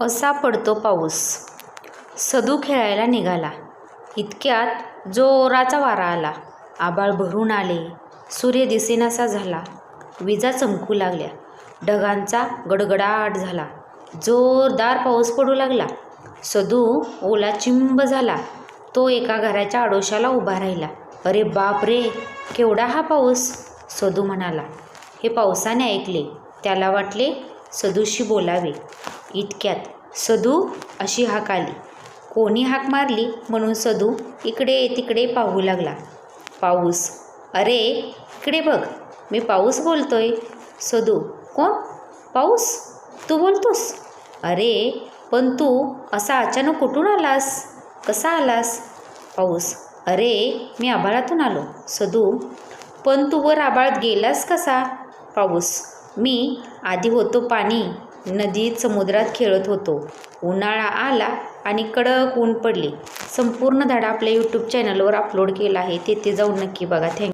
असा पडतो पाऊस? सदू खेळायला निघाला. इतक्यात जोराचा वारा आला. आबाळ भरून आले. सूर्य दिसेनासा झाला. विजा चमकू लागल्या. ढगांचा गडगडाट झाला. जोरदार पाऊस पडू लागला. सदू ओला चिंब झाला. तो एका घराच्या आडोशाला उभा राहिला. अरे बाप रे केवढा हा पाऊस? सदू म्हणाला. हे पावसाने ऐकले. त्याला वाटले सदूशी बोलावे. इतक्यात. सदू अशी हाक आली. कोणी हाक मारली म्हणून सदू इकडे तिकडे पाहू लागला. पाऊस. अरे इकडे बघ. मी पाऊस बोलतोय. सदू कोण? पाऊस? तू बोलतोस? अरे पण तू असा अचानक कुठून आलास? कसा आलास? पाऊस. अरे मी आभाळातून आलो. सदू पण तू वर आभाळात गेलास कसा? पाऊस. मी आधी होतो पाणी. नदीत समुद्रात खेळत होतो. उन्हाळा आला आणि कडक ऊन पडले. संपूर्ण धडा आपल्या यूट्यूब चॅनलवर अपलोड केला आहे. तेथे जाऊन नक्की बघा. थँक